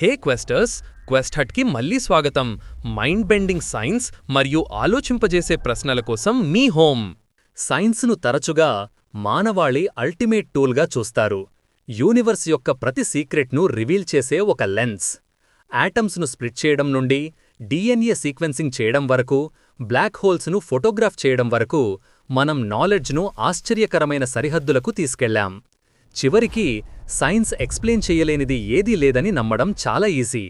హే క్వెస్టర్స్ quest హట్కి మళ్ళీ స్వాగతం. Mind bending science మరియు ఆలోచింపజేసే ప్రశ్నల కోసం మీ హోమ్. సైన్స్ను తరచుగా మానవాళి అల్టిమేట్ టూల్గా చూస్తారు. యూనివర్స్ యొక్క ప్రతి సీక్రెట్ను రివీల్ చేసే ఒక లెన్స్. యాటమ్స్ను స్ప్లిట్ చేయడం నుండి డిఎన్ఏ సీక్వెన్సింగ్ చేయడం వరకు బ్లాక్ హోల్స్ను ఫోటోగ్రాఫ్ చేయడం వరకు మనం నాలెడ్జ్ను ఆశ్చర్యకరమైన సరిహద్దులకు తీసుకెళ్ళాం చివరికి సైన్స్ ఎక్స్ప్లెయిన్ చేయలేనిది ఏదీ లేదని నమ్మడం చాలా ఈజీ.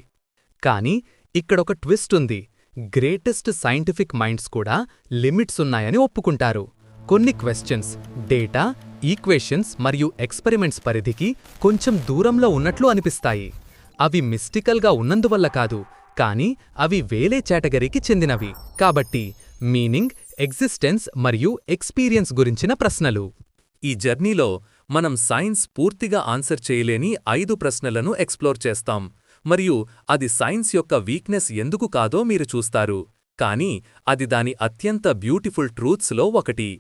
కానీ ఇక్కడొక ట్విస్ట్ ఉంది. గ్రేటెస్ట్ సైంటిఫిక్ మైండ్స్ కూడా లిమిట్స్ ఉన్నాయని ఒప్పుకుంటారు. కొన్ని క్వశ్చన్స్ డేటా ఈక్వేషన్స్ మరియు ఎక్స్పెరిమెంట్స్ పరిధికి కొంచెం దూరంలో ఉన్నట్లు అనిపిస్తాయి. అవి మిస్టికల్గా ఉన్నందువల్ల కాదు కానీ అవి వేలే కేటగిరీకి చెందినవి. కాబట్టి మీనింగ్ ఎగ్జిస్టెన్స్ మరియు ఎక్స్పీరియన్స్ గురించిన ప్రశ్నలు. ఈ జర్నీలో మనం సైన్స్ పూర్తిగా ఆన్సర్ చేయలేని ఐదు ప్రశ్నలను ఎక్స్ప్లోర్ చేస్తాం. మరియు అది సైన్స్ యొక్క వీక్నెస్ ఎందుకు కాదో మీరు చూస్తారు. కానీ అది దాని అత్యంత బ్యూటిఫుల్ ట్రూత్స్లో ఒకటి.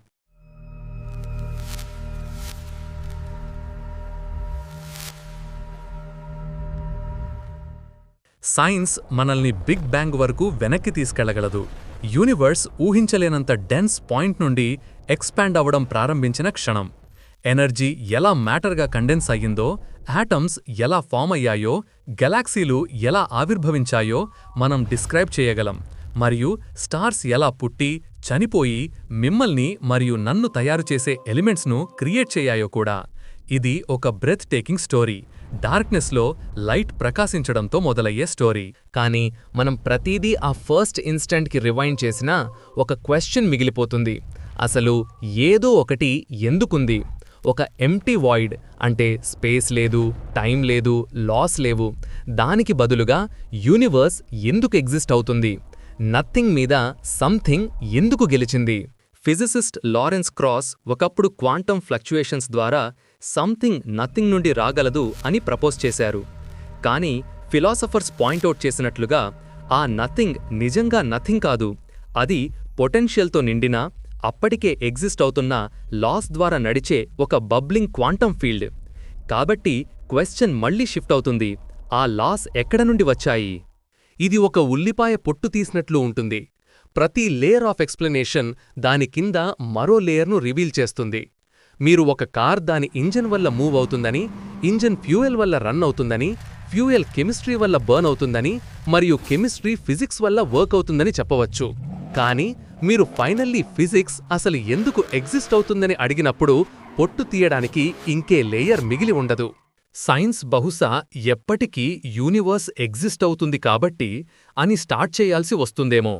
సైన్స్ మనల్ని బిగ్ బ్యాంగ్ వరకు వెనక్కి తీసుకెళ్ళగలదు. యూనివర్స్ ఊహించలేనంత డెన్స్ పాయింట్ నుండి ఎక్స్పాండ్ అవ్వడం ప్రారంభించిన క్షణం. ఎనర్జీ ఎలా మ్యాటర్గా కండెన్స్ అయ్యిందో యాటమ్స్ ఎలా ఫామ్ అయ్యాయో గెలాక్సీలు ఎలా ఆవిర్భవించాయో మనం డిస్క్రైబ్ చేయగలం. మరియు స్టార్స్ ఎలా పుట్టి చనిపోయి మిమ్మల్ని మరియు నన్ను తయారు చేసే ఎలిమెంట్స్ను క్రియేట్ చేయాయో కూడా. ఇది ఒక బ్రెత్ టేకింగ్ స్టోరీ. డార్క్నెస్లో లైట్ ప్రకాశించడంతో మొదలయ్యే స్టోరీ. కానీ మనం ప్రతీదీ ఆ ఫస్ట్ ఇన్స్టెంట్కి రివైండ్ చేసినా ఒక క్వశ్చన్ మిగిలిపోతుంది. అసలు ఏదో ఒకటి ఎందుకుంది? ఒక ఎంటీ వాయిడ్ అంటే స్పేస్ లేదు టైం లేదు లాస్ లేవు. దానికి బదులుగా యూనివర్స్ ఎందుకు ఎగ్జిస్ట్ అవుతుంది? నథింగ్ మీద సంథింగ్ ఎందుకు గెలిచింది? ఫిజిసిస్ట్ లారెన్స్ క్రాస్ ఒకప్పుడు క్వాంటమ్ ఫ్లక్చుయేషన్స్ ద్వారా సంథింగ్ నథింగ్ నుండి రాగలదు అని ప్రపోజ్ చేశారు. కానీ ఫిలాసఫర్స్ పాయింట్అవుట్ చేసినట్లుగా ఆ నథింగ్ నిజంగా నథింగ్ కాదు. అది పొటెన్షియల్తో నిండిన అప్పటికే ఎగ్జిస్ట్ అవుతున్న లాస్ ద్వారా నడిచే ఒక బబ్లింగ్ క్వాంటం ఫీల్డ్. కాబట్టి క్వశ్చన్ మళ్ళీ షిఫ్ట్ అవుతుంది. ఆ లాస్ ఎక్కడ నుండి వచ్చాయి? ఇది ఒక ఉల్లిపాయ పొట్టు తీసినట్లు ఉంటుంది. ప్రతి లేయర్ ఆఫ్ ఎక్స్ప్లెనేషన్ దాని కింద మరో లేయర్ను రివీల్ చేస్తుంది. మీరు ఒక కార్ దాని ఇంజన్ వల్ల మూవ్ అవుతుందని ఇంజన్ ఫ్యూయల్ వల్ల రన్ అవుతుందని ఫ్యూయల్ కెమిస్ట్రీ వల్ల బర్న్ అవుతుందని మరియు కెమిస్ట్రీ ఫిజిక్స్ వల్ల వర్క్ అవుతుందని చెప్పవచ్చు. కానీ మీరు ఫైనల్లీ ఫిజిక్స్ అసలు ఎందుకు ఎగ్జిస్ట్ అవుతుందని అడిగినప్పుడు పొట్టు తీయడానికి ఇంకే లేయర్ మిగిలి ఉండదు. సైన్స్ బహుశా ఎప్పటికీ యూనివర్స్ ఎగ్జిస్ట్ అవుతుంది కాబట్టి అని స్టార్ట్ చేయాల్సి వస్తుందేమో.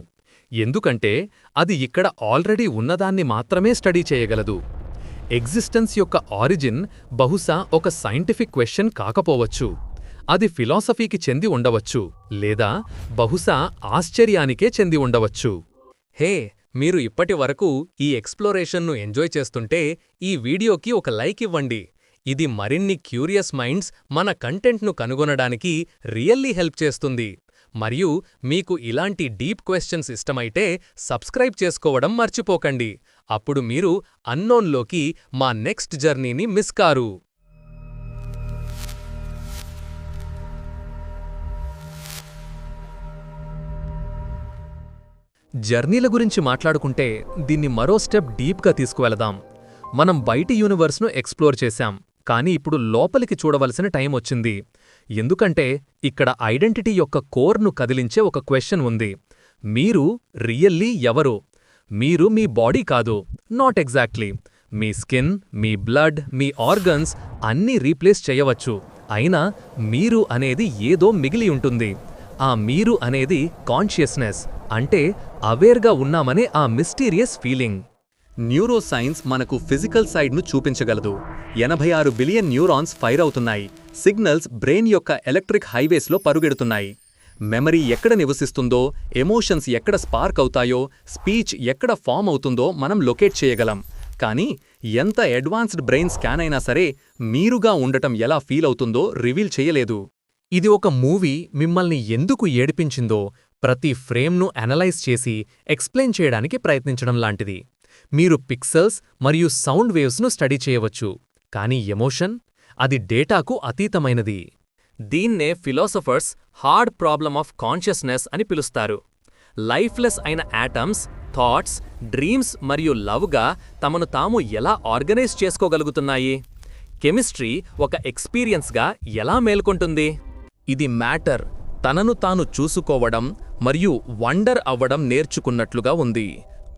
ఎందుకంటే అది ఇక్కడ ఆల్రెడీ ఉన్నదాన్ని మాత్రమే స్టడీ చేయగలదు. ఎగ్జిస్టెన్స్ యొక్క ఆరిజిన్ బహుశా ఒక సైంటిఫిక్ క్వశ్చన్ కాకపోవచ్చు. అది ఫిలాసఫీకి చెంది ఉండవచ్చు లేదా బహుశా ఆశ్చర్యానికే చెంది ఉండవచ్చు. హే మీరు ఇప్పటి వరకు ఈ ఎక్స్ప్లోరేషన్ను ఎంజాయ్ చేస్తుంటే ఈ వీడియోకి ఒక లైక్ ఇవ్వండి. ఇది మరిన్ని క్యూరియస్ మైండ్స్ మన కంటెంట్ను కనుగొనడానికి రియల్లీ హెల్ప్ చేస్తుంది. మరియు మీకు ఇలాంటి డీప్ క్వశ్చన్స్ ఇష్టమైతే సబ్స్క్రైబ్ చేసుకోవడం మర్చిపోకండి. అప్పుడు మీరు అన్నోన్లోకి మా నెక్స్ట్ జర్నీని మిస్ కారు. జర్నీల గురించి మాట్లాడుకుంటే దీన్ని మరో స్టెప్ డీప్గా తీసుకువెళదాం. మనం బయటి యూనివర్స్ను ఎక్స్ప్లోర్ చేశాం కానీ ఇప్పుడు లోపలికి చూడవలసిన టైం వచ్చింది. ఎందుకంటే ఇక్కడ ఐడెంటిటీ యొక్క కోర్ను కదిలించే ఒక క్వశ్చన్ ఉంది. మీరు రియల్లీ ఎవరు? మీరు మీ బాడీ కాదు నాట్ ఎగ్జాక్ట్లీ. మీ స్కిన్ మీ బ్లడ్ మీ ఆర్గన్స్ అన్నీ రీప్లేస్ చేయవచ్చు. అయినా మీరు అనేది ఏదో మిగిలి ఉంటుంది. ఆ మీరు అనేది కాన్షియస్నెస్. అంటే అవేర్గా ఉన్నామనే ఆ మిస్టీరియస్ ఫీలింగ్. న్యూరోసైన్స్ మనకు ఫిజికల్ సైడ్ను చూపించగలదు. ఎనభై ఆరు బిలియన్ న్యూరాన్స్ ఫైర్ అవుతున్నాయి. సిగ్నల్స్ బ్రెయిన్ యొక్క ఎలక్ట్రిక్ హైవేస్లో పరుగెడుతున్నాయి. మెమరీ ఎక్కడ నివసిస్తుందో ఎమోషన్స్ ఎక్కడ స్పార్క్ అవుతాయో స్పీచ్ ఎక్కడ ఫామ్ అవుతుందో మనం లొకేట్ చేయగలం. కానీ ఎంత అడ్వాన్స్డ్ బ్రెయిన్ స్కాన్ అయినా సరే మీరుగా ఉండటం ఎలా ఫీల్ అవుతుందో రివీల్ చేయలేదు. ఇది ఒక మూవీ మిమ్మల్ని ఎందుకు ఏడిపించిందో ప్రతి ఫ్రేమ్ను అనలైజ్ చేసి ఎక్స్ప్లెయిన్ చేయడానికి ప్రయత్నించడం లాంటిది. మీరు పిక్సెల్స్ మరియు సౌండ్ వేవ్స్ను స్టడీ చేయవచ్చు కానీ ఎమోషన్ అది డేటాకు అతీతమైనది. దీన్నే philosophers hard problem of consciousness అని పిలుస్తారు. లైఫ్లెస్ అయిన యాటమ్స్ థాట్స్ డ్రీమ్స్ మరియు లవ్గా తమను తాము ఎలా ఆర్గనైజ్ చేసుకోగలుగుతున్నాయి? కెమిస్ట్రీ ఒక ఎక్స్పీరియన్స్గా ఎలా మేల్కొంటుంది? ఇది మ్యాటర్. తనను తాను చూసుకోవడం మరియు వండర్ అవ్వడం నేర్చుకున్నట్లుగా ఉంది.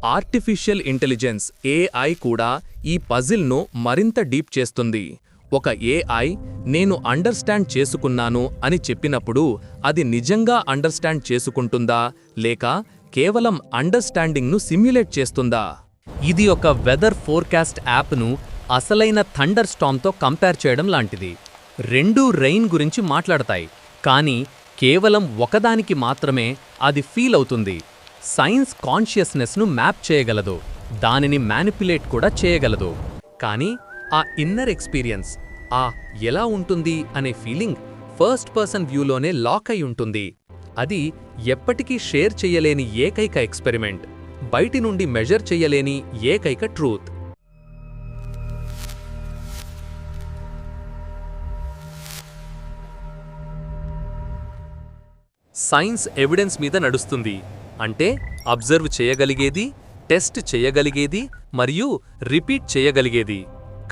ఆర్టిఫిషియల్ ఇంటెలిజెన్స్ ఏఐ కూడా ఈ పజిల్ను మరింత డీప్ చేస్తుంది. ఒక ఏఐ నేను అండర్స్టాండ్ చేసుకున్నాను అని చెప్పినప్పుడు అది నిజంగా అండర్స్టాండ్ చేసుకుంటుందా? లేక కేవలం అండర్స్టాండింగ్ను సిమ్యులేట్ చేస్తుందా? ఇది ఒక వెదర్ ఫోర్కాస్ట్ యాప్ను అసలైన థండర్ స్టామ్తో కంపేర్ చేయడం లాంటిది. రెండూ రెయిన్ గురించి మాట్లాడతాయి. కానీ కేవలం ఒకదానికి మాత్రమే అది ఫీల్ అవుతుంది. సైన్స్ కాన్షియస్నెస్ను మ్యాప్ చేయగలదు. దానిని మ్యానిపులేట్ కూడా చేయగలదు. కానీ ఆ ఇన్నర్ ఎక్స్పీరియన్స్ ఆ ఎలా ఉంటుంది అనే ఫీలింగ్ ఫస్ట్ పర్సన్ వ్యూలోనే లాక్ అయి ఉంటుంది. అది ఎప్పటికీ షేర్ చెయ్యలేని ఏకైక ఎక్స్పెరిమెంట్ బయటి నుండి మెజర్ చెయ్యలేని ఏకైక ట్రూత్. సైన్స్ ఎవిడెన్స్ మీద నడుస్తుంది. అంటే అబ్జర్వ్ చేయగలిగేది టెస్ట్ చేయగలిగేది మరియు రిపీట్ చేయగలిగేది.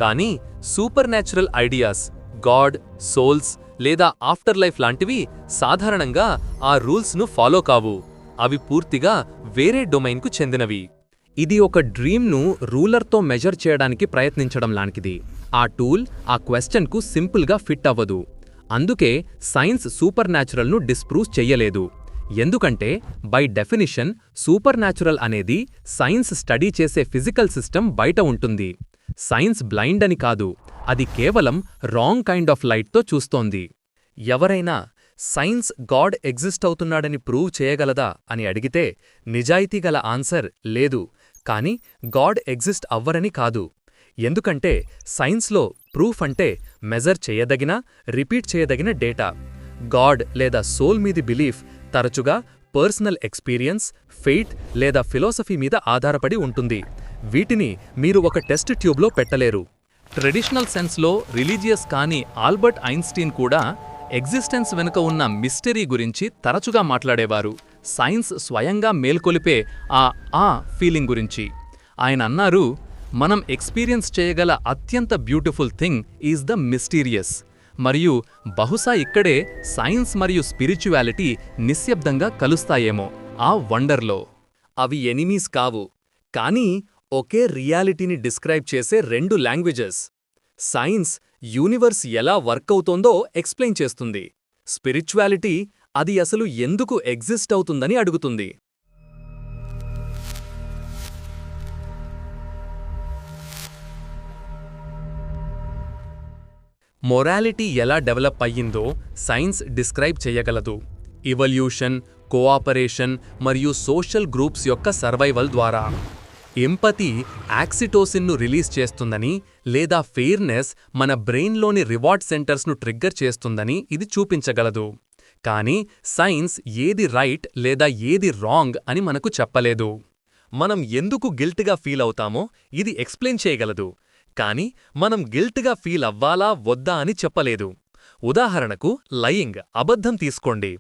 కానీ supernatural ideas god souls లేదా ఆఫ్టర్ లైఫ్ లాంటివి సాధారణంగా ఆ రూల్స్ను ఫాలో కావు. అవి పూర్తిగా వేరే డొమైన్కు చెందినవి. ఇది ఒక డ్రీమ్ను రూలర్తో మెజర్ చేయడానికి ప్రయత్నించడం లాంటిది. ఆ టూల్ ఆ క్వశ్చన్కు సింపుల్గా ఫిట్ అవ్వదు. అందుకే సైన్స్ సూపర్ న్యాచురల్ను డిస్ప్రూవ్ చెయ్యలేదు. ఎందుకంటే బై డెఫినిషన్ సూపర్ న్యాచురల్ అనేది సైన్స్ స్టడీ చేసే ఫిజికల్ సిస్టమ్ బయట ఉంటుంది. సైన్స్ బ్లైండ్ అని కాదు అది కేవలం రాంగ్ కైండ్ ఆఫ్ లైట్తో చూస్తోంది. ఎవరైనా సైన్స్ గాడ్ ఎగ్జిస్ట్ అవుతున్నాడని ప్రూవ్ చేయగలదా అని అడిగితే నిజాయితీగల ఆన్సర్ లేదు కానీ గాడ్ ఎగ్జిస్ట్ అవ్వరని కాదు. ఎందుకంటే సైన్స్లో ప్రూఫ్ అంటే మెజర్ చేయదగిన రిపీట్ చేయదగిన డేటా. గాడ్ లేదా సోల్ మీది బిలీఫ్ తరచుగా పర్సనల్ ఎక్స్పీరియన్స్ ఫెయిట్ లేదా ఫిలాసఫీ మీద ఆధారపడి ఉంటుంది. వీటిని మీరు ఒక టెస్ట్ ట్యూబ్లో పెట్టలేరు. ట్రెడిషనల్ సెన్స్లో రిలీజియస్ కాని ఆల్బర్ట్ ఐన్స్టీన్ కూడా ఎగ్జిస్టెన్స్ వెనుక ఉన్న మిస్టరీ గురించి తరచుగా మాట్లాడేవారు. సైన్స్ స్వయంగా మేల్కొలిపే ఆ ఆ ఫీలింగ్ గురించి. ఆయన అన్నారు మనం ఎక్స్పీరియన్స్ చేయగల అత్యంత beautiful thing is the mysterious. మరియు బహుశా ఇక్కడే సైన్స్ మరియు స్పిరిచువాలిటీ నిశ్శబ్దంగా కలుస్తాయేమో ఆ వండర్లో. అవి ఎనిమీస్ కావు కానీ ఒకే రియాలిటీని డిస్క్రైబ్ చేసే రెండు లాంగ్వేజెస్. సైన్స్ యూనివర్స్ ఎలా వర్క్ అవుతోందో ఎక్స్ప్లెయిన్ చేస్తుంది. స్పిరిచువాలిటీ అది అసలు ఎందుకు ఎగ్జిస్ట్ అవుతుందని అడుగుతుంది. మొరాలిటీ ఎలా డెవలప్ అయ్యిందో సైన్స్ డిస్క్రైబ్ చేయగలదు. ఇవల్యూషన్ కోఆపరేషన్ మరియు సోషల్ గ్రూప్స్ యొక్క సర్వైవల్ ద్వారా. ఎంపతి యాక్సిటోసిన్ను రిలీజ్ చేస్తుందని లేదా ఫెయిర్నెస్ మన బ్రెయిన్లోని రివార్డ్ సెంటర్స్ను ట్రిగ్గర్ చేస్తుందని ఇది చూపించగలదు. కానీ సైన్స్ ఏది రైట్ లేదా ఏది రాంగ్ అని మనకు చెప్పలేదు. మనం ఎందుకు గిల్ట్గా ఫీల్ అవుతామో ఇది ఎక్స్ప్లెయిన్ చేయగలదు. కానీ మనం గిల్ట్గా ఫీల్ అవ్వాలా వద్దా అని చెప్పలేదు. ఉదాహరణకు లయింగ్ అబద్ధం తీసుకోండి.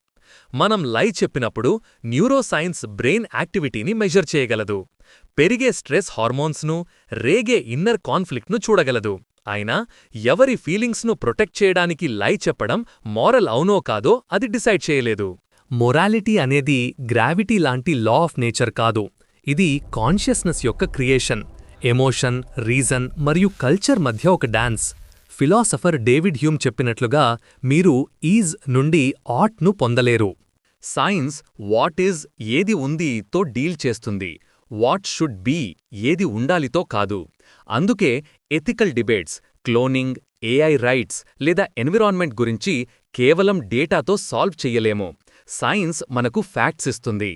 మనం లై చెప్పినప్పుడు న్యూరోసైన్స్ బ్రెయిన్ యాక్టివిటీని మెజర్ చేయగలదు. పెరిగే స్ట్రెస్ హార్మోన్స్ను రేగే ఇన్నర్ కాన్ఫ్లిక్ట్ను చూడగలదు. అయినా ఎవరి ఫీలింగ్స్ను ప్రొటెక్ట్ చేయడానికి లై చెప్పడం మోరల్ అవునో కాదో అది డిసైడ్ చేయలేదు. మొరాలిటీ అనేది గ్రావిటీ లాంటి లా ఆఫ్ నేచర్ కాదు. ఇది కాన్షియస్నెస్ యొక్క క్రియేషన్. ఎమోషన్ రీజన్ మరియు కల్చర్ మధ్య ఒక డాన్స్. ఫిలాసఫర్ డేవిడ్ హ్యూమ్ చెప్పినట్లుగా మీరు ఈజ్ నుండి ఆట్ను పొందలేరు. సైన్స్ వాట్ ఈజ్ ఏది ఉంది తో డీల్ చేస్తుంది. వాట్ షుడ్ బీ ఏది ఉండాలితో కాదు. అందుకే ethical debates cloning AI rights లేదా ఎన్విరాన్మెంట్ గురించి కేవలం డేటాతో సాల్వ్ చెయ్యలేము. సైన్స్ మనకు ఫ్యాక్ట్స్ ఇస్తుంది.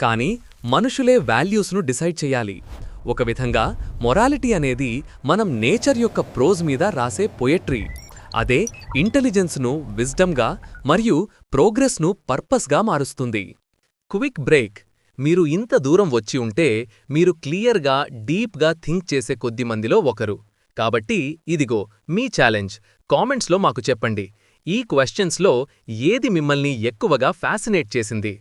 కానీ మనుషులే వాల్యూస్ను డిసైడ్ చెయ్యాలి. ఒక విధంగా మొరాలిటీ అనేది మనం నేచర్ యొక్క ప్రోజ్ మీద రాసే పొయట్రీ అదే ఇంటెలిజెన్స్ను విజ్డమ్గా మరియు ప్రోగ్రెస్ను పర్పస్గా మారుస్తుంది. క్విక్ బ్రేక్ మీరు ఇంత దూరం వచ్చి ఉంటే మీరు క్లియర్గా డీప్గా థింక్ చేసే కొద్ది మందిలో ఒకరు. కాబట్టి ఇదిగో మీ ఛాలెంజ్ కామెంట్స్లో మాకు చెప్పండి. ఈ క్వశ్చన్స్లో ఏది మిమ్మల్ని ఎక్కువగా ఫ్యాసినేట్ చేసింది?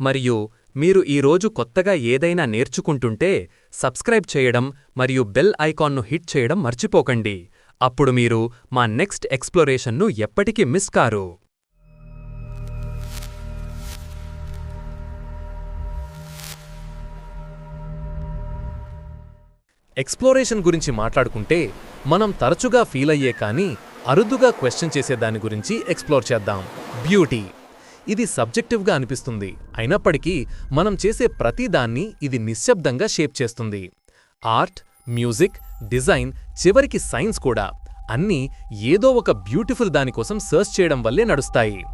మరియు మీరు ఈరోజు కొత్తగా ఏదైనా నేర్చుకుంటుంటే సబ్స్క్రైబ్ చేయడం మరియు బెల్ ఐకాన్ను హిట్ చేయడం మర్చిపోకండి. అప్పుడు మీరు మా నెక్స్ట్ ఎక్స్ప్లోరేషన్ను ఎప్పటికీ మిస్ కారు. ఎక్స్ప్లోరేషన్ గురించి మాట్లాడుకుంటే మనం తరచుగా ఫీల్ అయ్యే కానీ అరుదుగా క్వశ్చన్ చేసే దాని గురించి ఎక్స్ప్లోర్ చేద్దాం. బ్యూటీ! ఇది సబ్జెక్టివ్గా అనిపిస్తుంది. అయినప్పటికీ మనం చేసే ప్రతిదాన్ని ఇది నిశ్శబ్దంగా షేప్ చేస్తుంది. ఆర్ట్ మ్యూజిక్ డిజైన్ చివరికి సైన్స్ కూడా. అన్నీ ఏదో ఒక బ్యూటిఫుల్ దానికోసం సర్చ్ చేయడం వల్లే నడుస్తాయి.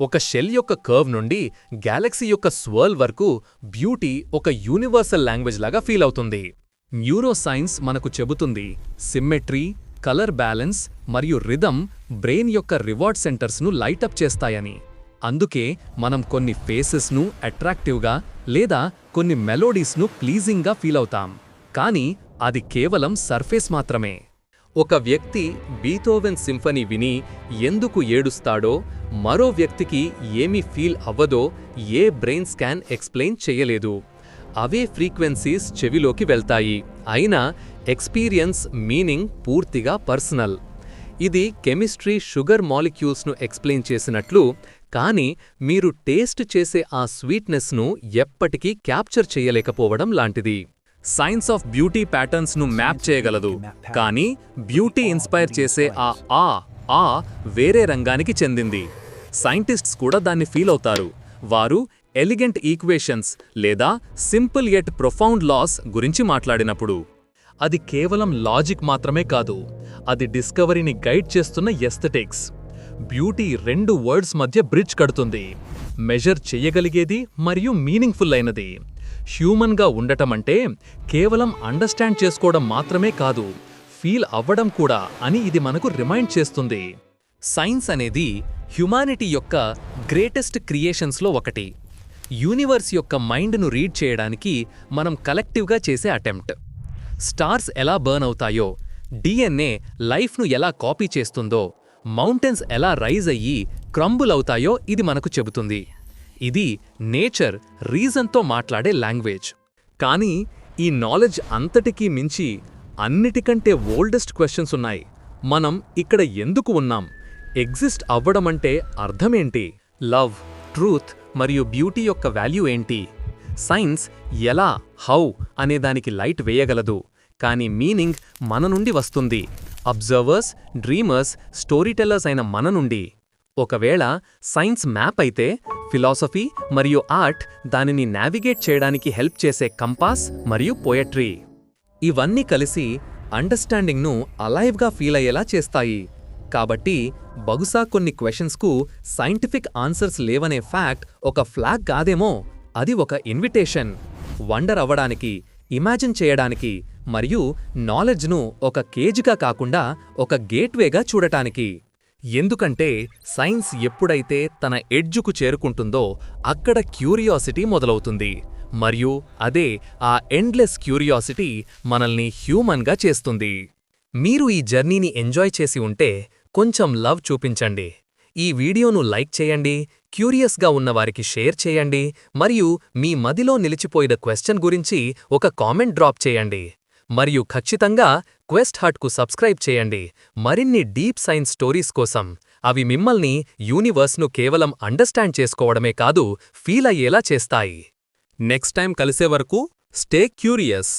ఒక షెల్ యొక్క కర్వ్ నుండి గ్యాలక్సీ యొక్క స్వర్ల్ వరకు బ్యూటీ ఒక యూనివర్సల్ లాంగ్వేజ్ లాగా ఫీల్ అవుతుంది. న్యూరోసైన్స్ మనకు చెబుతుంది సిమ్మెట్రీ కలర్ బ్యాలెన్స్ మరియు రిథమ్ బ్రెయిన్ యొక్క రివార్డ్ సెంటర్స్ను లైటప్ చేస్తాయని. అందుకే మనం కొన్ని ఫేసెస్ను అట్రాక్టివ్గా లేదా కొన్ని మెలోడీస్ను ప్లీజింగ్గా ఫీల్ అవుతాం. కానీ అది కేవలం సర్ఫేస్ మాత్రమే. ఒక వ్యక్తి బీథోవెన్ సింఫనీ విని ఎందుకు ఏడుస్తాడో మరో వ్యక్తికి ఏమి ఫీల్ అవ్వదో ఏ బ్రెయిన్ స్కాన్ ఎక్స్ప్లెయిన్ చేయలేదు. అవే ఫ్రీక్వెన్సీస్ చెవిలోకి వెళ్తాయి. అయినా ఎక్స్పీరియన్స్ మీనింగ్ పూర్తిగా పర్సనల్. ఇది కెమిస్ట్రీ షుగర్ మాలిక్యూల్స్ను ఎక్స్ప్లెయిన్ చేసినట్లు కానీ మీరు టేస్ట్ చేసే ఆ స్వీట్నెస్ను ఎప్పటికీ క్యాప్చర్ చేయలేకపోవడం లాంటిది. సైన్స్ ఆఫ్ బ్యూటీ ప్యాటర్న్స్ను మ్యాప్ చేయగలదు కానీ బ్యూటీ ఇన్స్పైర్ చేసే ఆ ఆ ఆ వేరే రంగానికి చెందింది. సైంటిస్ట్స్ కూడా దాన్ని ఫీల్ అవుతారు. వారు ఎలిగెంట్ ఈక్వేషన్స్ లేదా సింపుల్ యెట్ ప్రొఫౌండ్ లాస్ గురించి మాట్లాడినప్పుడు. అది కేవలం లాజిక్ మాత్రమే కాదు అది డిస్కవరీని గైడ్ చేస్తున్న ఎస్థెటిక్స్. బ్యూటీ రెండు వర్డ్స్ మధ్య బ్రిడ్జ్ కడుతుంది. మెజర్ చెయ్యగలిగేది మరియు మీనింగ్ఫుల్ అయినది. హ్యూమన్గా ఉండటం అంటే కేవలం అండర్స్టాండ్ చేసుకోవడం మాత్రమే కాదు ఫీల్ అవ్వడం కూడా అని ఇది మనకు రిమైండ్ చేస్తుంది. సైన్స్ అనేది హ్యుమానిటీ యొక్క గ్రేటెస్ట్ క్రియేషన్స్లో ఒకటి. యూనివర్స్ యొక్క మైండ్ను రీడ్ చేయడానికి మనం కలెక్టివ్గా చేసే అటెంప్ట్. స్టార్స్ ఎలా బర్న్ అవుతాయో డిఎన్ఏ లైఫ్ను ఎలా కాపీ చేస్తుందో మౌంటైన్స్ ఎలా రైజ్ అయ్యి క్రంబుల్ అవుతాయో ఇది మనకు చెబుతుంది. ఇది నేచర్ రీజన్తో మాట్లాడే లాంగ్వేజ్. కానీ ఈ నాలెడ్జ్ అంతటికీ మించి అన్నిటికంటే ఓల్డెస్ట్ క్వశ్చన్స్ ఉన్నాయి. మనం ఇక్కడ ఎందుకు ఉన్నాం? ఎగ్జిస్ట్ అవ్వడమంటే అర్థమేంటి? లవ్ ట్రూత్ మరియు బ్యూటీ యొక్క వాల్యూ ఏంటి? సైన్స్ ఎలా హౌ అనేదానికి లైట్ వేయగలదు. కానీ మీనింగ్ మన నుండి వస్తుంది. అబ్జర్వర్స్ డ్రీమర్స్ స్టోరీటెల్లర్స్ అయిన మన నుండి. ఒకవేళ సైన్స్ మ్యాప్ అయితే ఫిలాసఫీ మరియు ఆర్ట్ దానిని నావిగేట్ చేయడానికి హెల్ప్ చేసే కంపాస్ మరియు పోయట్రీ. ఇవన్నీ కలిసి అండర్స్టాండింగ్ను అలైవ్గా ఫీల్ అయ్యేలా చేస్తాయి. కాబట్టి బహుశా కొన్ని క్వశ్చన్స్కు సైంటిఫిక్ ఆన్సర్స్ లేవనే ఫ్యాక్ట్ ఒక ఫ్లాగ్ కాదేమో? అది ఒక ఇన్విటేషన్. వండర్ అవ్వడానికి ఇమాజిన్ చేయడానికి మరియు నాలెడ్జ్ను ఒక కేజ్గా కాకుండా ఒక గేట్వేగా చూడటానికి. ఎందుకంటే సైన్స్ ఎప్పుడైతే తన ఎడ్జుకు చేరుకుంటుందో అక్కడ క్యూరియాసిటీ మొదలవుతుంది. మరియు అదే ఆ ఎండ్లెస్ క్యూరియాసిటీ మనల్ని హ్యూమన్గా చేస్తుంది. మీరు ఈ జర్నీని ఎంజాయ్ చేసి ఉంటే కొంచెం లవ్ చూపించండి. ఈ వీడియోను లైక్ చేయండి క్యూరియస్గా ఉన్నవారికి షేర్ చేయండి మరియు మీ మదిలో నిలిచిపోయిన క్వశ్చన్ గురించి ఒక కామెంట్ డ్రాప్ చేయండి. మరియు ఖచ్చితంగా క్వెస్ట్ హట్కు సబ్స్క్రైబ్ చేయండి. మరిన్ని డీప్ సైన్స్ స్టోరీస్ కోసం అవి మిమ్మల్ని యూనివర్స్ను కేవలం అండర్స్టాండ్ చేసుకోవడమే కాదు ఫీల్ అయ్యేలా చేస్తాయి. నెక్స్ట్ టైం కలిసే వరకు స్టే క్యూరియస్.